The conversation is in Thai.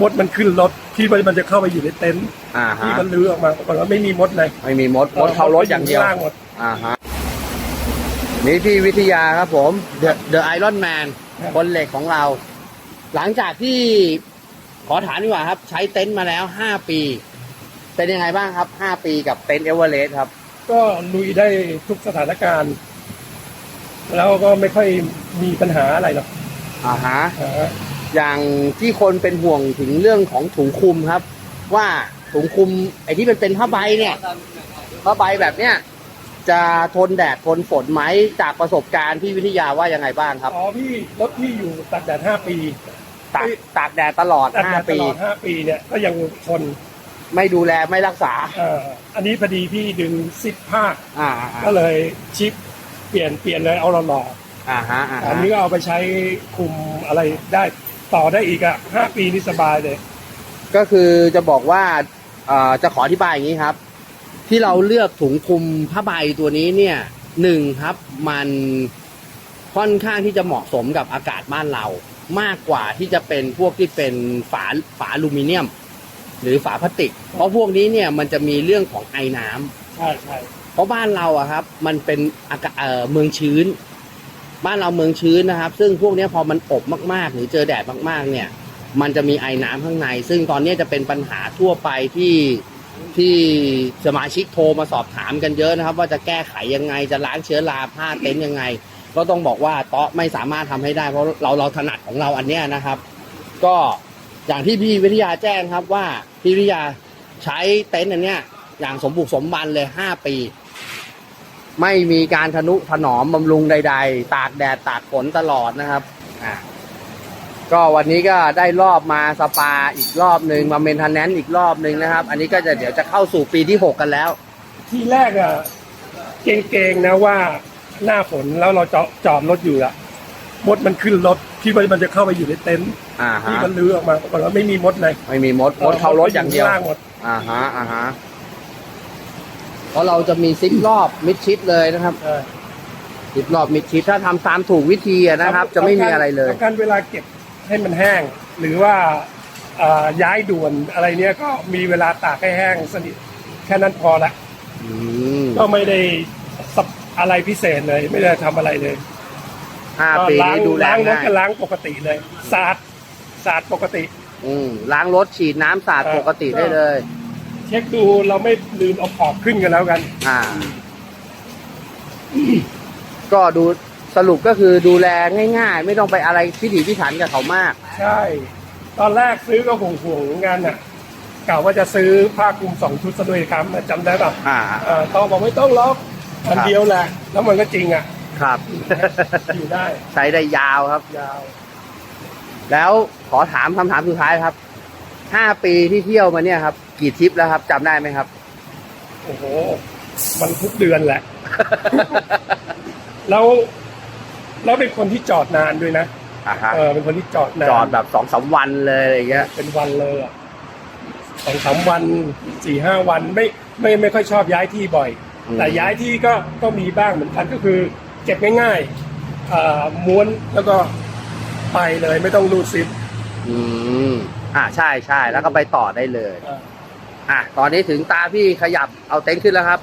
มดมันขึ้นรถที่มันมันจะเข้าไปอยู่ในเต็นท์อ่าที่ฮะมันลื้อออกมาปรากฏว่าไม่มีมดเลยไม่มีมดมดเข้ารถอย่างเดียวข้ล่างหมดอ่าฮะนี่พี่วิทยาครับผม The The Iron Man คนเหล็กของเรา หลังจากที่ขอถามดีกว่าครับ ใช้เต็นท์มาแล้วห้าปี เป็นยังไงบ้างครับห้าปีกับเต็นท์เอเวอเรสต์ครับ ก็ลุยได้ทุกสถานการณ์ แล้วก็ไม่ค่อยมีปัญหาอะไรหรอกอ่าฮะ อ่า อย่างที่คนเป็นห่วงถึงเรื่องของถุงคลุมครับ ว่าถุงคลุมไอ้ที่มันเป็นผ้าใบเนี่ยผ้าใบแบบเนี้ยจะทนแดดทนฝนไหมจากประสบการณ์พี่วิทยาว่ายังไงบ้างครับอ๋อพี่รถพี่อยู่ตากแดดห้าปีตากตากแดดตลอดตากแดห้าดตปี ลอดห้าปีเนี่ยก็ยังทนไม่ดูแลไม่รักษา เอ่ออันนี้พอดีพี่ดึงซิปผ้าอ่าก็เลยชิปเปลี่ยนเปลี่ยนเลยเอาหล่ออ่าฮะอ่าๆอัฮะนนี้ก็เอาไปใช้คุมอะไรได้ ต่อได้อีกอะห้าปีนี่สบายเลย ก็คือจะบอกว่าเอ่อจะขออธิบายอย่างนี้ครับ ที่เราเลือกถุงคลุมผ้าใบตัวนี้เนี่ยหนึ่งครับมันค่อนข้างที่จะเหมาะสมกับอากาศบ้านเรา มากกว่าที่จะเป็นพวกที่เป็นฝาฝาอลูมิเนียม หรือฝาพลาสติก เพราะพวกนี้เนี่ยมันจะมีเรื่องของไอน้ำ ใช่ใช่เพราะบ้านเราอะครับ มันเป็นอากาศเอ่อเมืองชื้น บ้านเราเมืองชื้นนะครับ ซึ่งพวกนี้พอมันอบมากๆ หรือเจอแดดมากๆ เนี่ย มันจะมีไอ้น้ำข้างใน ซึ่งตอนนี้จะเป็นปัญหาทั่วไปที่ที่สมาชิกโทรมาสอบถามกันเยอะนะครับ ว่าจะแก้ไขยังไงจะล้างเชื้อราผ้าเต็นท์ยังไง ก็ต้องบอกว่าเตาะไม่สามารถทำให้ได้ เพราะเราเราถนัดของเราอันเนี้ยนะครับ ก็อย่างที่พี่วิทยาแจ้งครับว่าพี่วิทยาใช้เต็นท์อันเนี้ยอย่างสมบุกสมบันเลยห้าปี ไม่มีการทนุถนอมบำรุงใด ๆ ตากแดดตากฝนตลอดนะครับอ่าก็วันนี้ก็ได้รอบมาสปาอีกรอบหนึ่งมาเมนเทนแนนซ์อีกรอบหนึ่งนะครับ อันนี้ก็จะเดี๋ยวจะเข้าสู่ปีที่ 6 กันแล้ว ที่แรกอะเกรงๆนะว่าหน้าฝนแล้วเราจอดจอดรถอยู่อะมดมันขึ้นรถที่มันมันจะเข้าไปอยู่ในเต็นท์อ่าที่ฮะมันลื้อออกมาปรากฏว่าไม่มีมดเลยไม่มีมดมดเข้ารถอย่างเดียวข้ล่างหมดอ่าฮะอ่าฮะ เพราะเราจะมีซิปรอบมิดชิดเลยนะครับเออซิปรอบมิดชิดถ้าทำตามถูกวิธีอะนะครับ จะไม่มีอะไรเลยสำคัญเวลาเก็บให้มันแห้ง หรือว่าเอ่อย้ายด่วนอะไรเนี้ยก็มีเวลาตากให้แห้งสนิทแค่นั้นพอละ อืมก็ไม่ได้สับอะไรพิเศษเลย ไม่ได้ทำอะไรเลยห้าก็ปีล้างนี้ดูแลล้างรถง่ายก็ล้างปกติเลย สาดสาดปกติ อืมล้างรถฉีดน้ำสาดเออปกติได้เลย เช็คดูเราไม่ลืมเอาขอบขึ้นกันแล้วกัน อ่า ก็ดูสรุปก็คือดูแลง่าย ๆ ไม่ต้องไปอะไรพิถีพิถันกับเขามาก ใช่ ตอนแรกซื้อก็ห่วงห่วงๆเหมือนกันน่ะกล่าวว่าจะซื้อผ้าคลุมสองชุดซะด้วยครับจำได้ป่ะอ่า เอ่อตอบอกไม่ต้องล็อกอันครับ เดียวแหละแล้วมันก็จริงอะ ครับ อยู่ได้ใช้ได้ยาวครับ ยาว แล้วขอถามคำถามสุดท้ายครับ ห้าปีที่เที่ยวมาเนี่ยครับ กี่ทริปแล้วครับจำได้ไหมครับ โอ้โห มันทุกเดือนแหละ แล้ว แล้วเป็นคนที่จอดนานด้วยนะ อ่าฮะเออ เป็นคนที่จอดนานจอดแบบสองสามวันเลยอะไรอย่างเงี้ย เป็นวันเลยอะสองสามวันสี่ห้าวันไม่ไม่ไม่ค่อยชอบย้ายที่บ่อย อืม แต่ย้ายที่ก็ก็มีบ้างเหมือนกันก็คือเก็บง่ายๆอ่าม้วนแล้วก็ไปเลยไม่ต้องรูดซิปอืม อ่าใช่ใช่แล้วก็ไปต่อได้เลยอ่าอะตอนนี้ถึงตาพี่ขยับเอาเต็นท์ขึ้นแล้วครับ